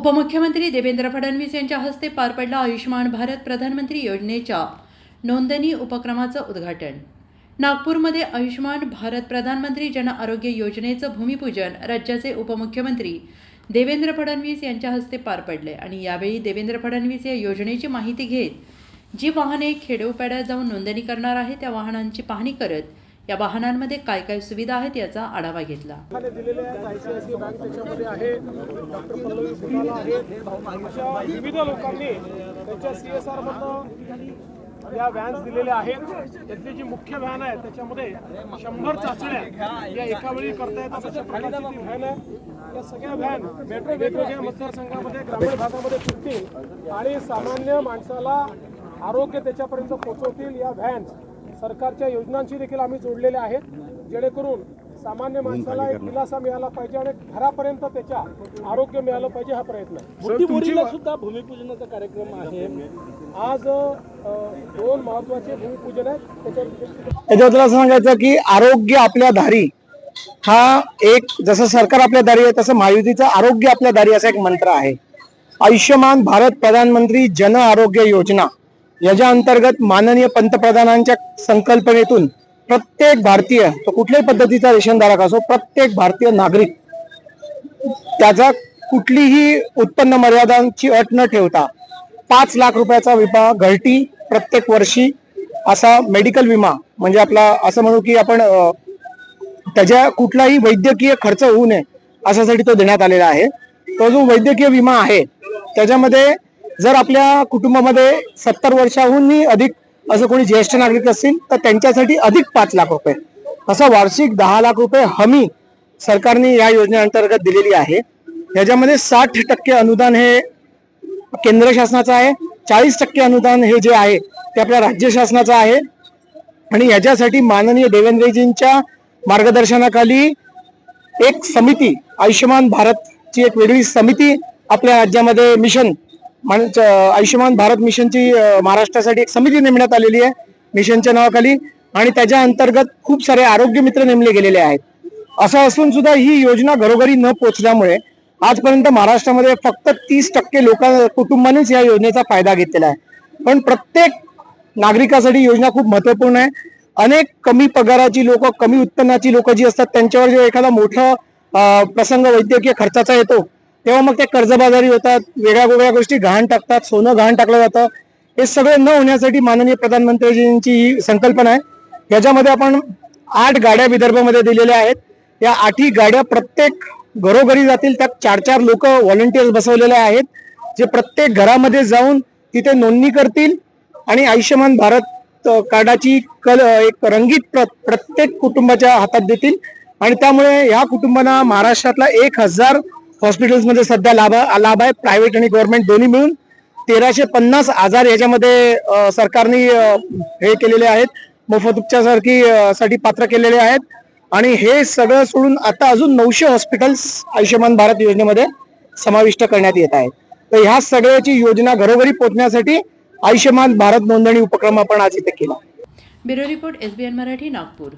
उपमुख्यमंत्री देवेंद्र फडणवीस यांच्या हस्ते पार पडला आयुष्यमान भारत प्रधानमंत्री योजनेच्या नोंदणी उपक्रमाचं उद्घाटन. नागपूरमध्ये आयुष्यमान भारत प्रधानमंत्री जन आरोग्य योजनेचं भूमिपूजन राज्याचे उपमुख्यमंत्री देवेंद्र फडणवीस यांच्या हस्ते पार पडले आणि यावेळी देवेंद्र फडणवीस या योजनेची माहिती घेत जी वाहने खेडोपाड्यात जाऊन नोंदणी करणार आहे त्या वाहनांची पाहणी करत या वाहनांमध्ये काय काय सुविधा आहेत याचा आढावा घेतला. आहेत विविध लोकांनी त्यांच्या सी एस आर या व्हॅन्स दिलेल्या आहेत. त्यातली जी मुख्य व्हॅन आहे त्याच्यामध्ये शंभर चाचण्या या एका वेळी करता येतात अशा प्रकारची ती व्हॅन आहे. या सगळ्या व्हॅन मेट्रो वेगवेगळ्या मतदारसंघामध्ये ग्रामीण भागामध्ये फिरतील आणि सामान्य माणसाला आरोग्य त्याच्यापर्यंत पोहोचवतील या व्हॅन्स. सरकारच्या योजनांशी देखील आम्ही जोडलेले आहेत. जेणेकरून सामान्य माणसाला एक दिलासा मिळाला पाहिजे आणि घरापर्यंत त्याच्या आरोग्य मिळालं पाहिजे हा प्रयत्न. सुद्धा भूमिपूजनाचा कार्यक्रम आहे. आज दोन महत्त्वाचे भूमिपूजन आहेत. त्याच्यावर त्याच्याबद्दल असं सांगायचं की आरोग्य आपल्या दारी हा एक जसं सरकार आपल्या दारी आहे तसं महायुतीचं आरोग्य आपल्या दारी असा एक मंत्र आहे. आयुष्यमान भारत प्रधानमंत्री जन आरोग्य योजना. याच्या अंतर्गत माननीय पंतप्रधानांच्या संकल्पनेतून प्रत्येक भारतीय तो कुठल्याही पद्धतीचा रेशनधारक असो प्रत्येक भारतीय नागरिक त्याचा कुठलीही उत्पन्न मर्यादांची अट न ठेवता पाच लाख रुपयाचा विमा घरटी प्रत्येक वर्षी असा मेडिकल विमा म्हणजे आपला असं म्हणू की आपण त्याच्या कुठलाही वैद्यकीय खर्च होऊ नये अशासाठी तो देण्यात आलेला आहे. तो जो वैद्यकीय विमा आहे त्याच्यामध्ये जर आपल्या कुटुंबामध्ये सत्तर वर्षाहूनही अधिक असं कोणी ज्येष्ठ नागरिक असतील तर त्यांच्यासाठी अधिक पाच लाख रुपये. असं वार्षिक दहा लाख रुपये हमी सरकारने या योजनेअंतर्गत दिलेली आहे. याच्यामध्ये साठ टक्के अनुदान हे केंद्र शासनाचं आहे चाळीस टक्के अनुदान हे जे आहे ते आपल्या राज्य शासनाचं आहे. आणि याच्यासाठी माननीय देवेंद्रजींच्या मार्गदर्शनाखाली एक समिती आयुष्यमान भारतची एक वेगळी समिती आपल्या राज्यामध्ये मिशन म्हणजे आयुष्यमान भारत मिशनची महाराष्ट्रासाठी एक समिती नेमण्यात आलेली आहे मिशनच्या नावाखाली. आणि त्याच्या अंतर्गत खूप सारे आरोग्य मित्र नेमले गेलेले आहेत. असं असून सुद्धा ही योजना घरोघरी न पोहोचल्यामुळे आजपर्यंत महाराष्ट्रामध्ये फक्त तीस टक्के लोक कुटुंबानेच या योजनेचा फायदा घेतलेला आहे. पण प्रत्येक नागरिकासाठी योजना खूप महत्त्वपूर्ण आहे. अनेक कमी पगाराची लोक कमी उत्पन्नाची लोक जी असतात त्यांच्यावर जे एखादा मोठा प्रसंग वैद्यकीय खर्चाचा येतो तेव्हा मग ते कर्जबाजारी होतात वेगळ्या वेगळ्या गोष्टी गहाण टाकतात सोनं गहाण टाकलं जातं. हे सगळं न होण्यासाठी माननीय प्रधानमंत्रीजींची ही संकल्पना आहे. याच्यामध्ये आपण आठ गाड्या विदर्भामध्ये दिलेल्या आहेत. या आठही गाड्या प्रत्येक घरोघरी जातील त्यात चार चार लोक व्हॉलंटियर्स बसवलेले आहेत जे प्रत्येक घरामध्ये जाऊन तिथे नोंदणी करतील आणि आयुष्यमान भारत कार्डाची कल एक रंगीत प्र प्रत्येक कुटुंबाच्या हातात देतील. आणि त्यामुळे या कुटुंबांना महाराष्ट्रातला एक हजार हॉस्पिटल्समध्ये सध्या लाभ लाभ आहे प्रायव्हेट आणि गव्हर्नमेंट दोन्ही मिळून तेराशे पन्नास आजार याच्यामध्ये सरकारने हे केलेले आहेत. मोफत उपचारासारखी साठी पात्र केलेले आहेत. आणि हे सगळं सोडून आता अजून नऊशे हॉस्पिटल्स आयुष्यमान भारत योजनेमध्ये समाविष्ट करण्यात येत आहेत. तर ह्या सगळ्याची योजना घरोघरी पोहोचण्यासाठी आयुष्यमान भारत नोंदणी उपक्रम आपण आज इथे केला. Bureau report SBN Marathi Nagpur.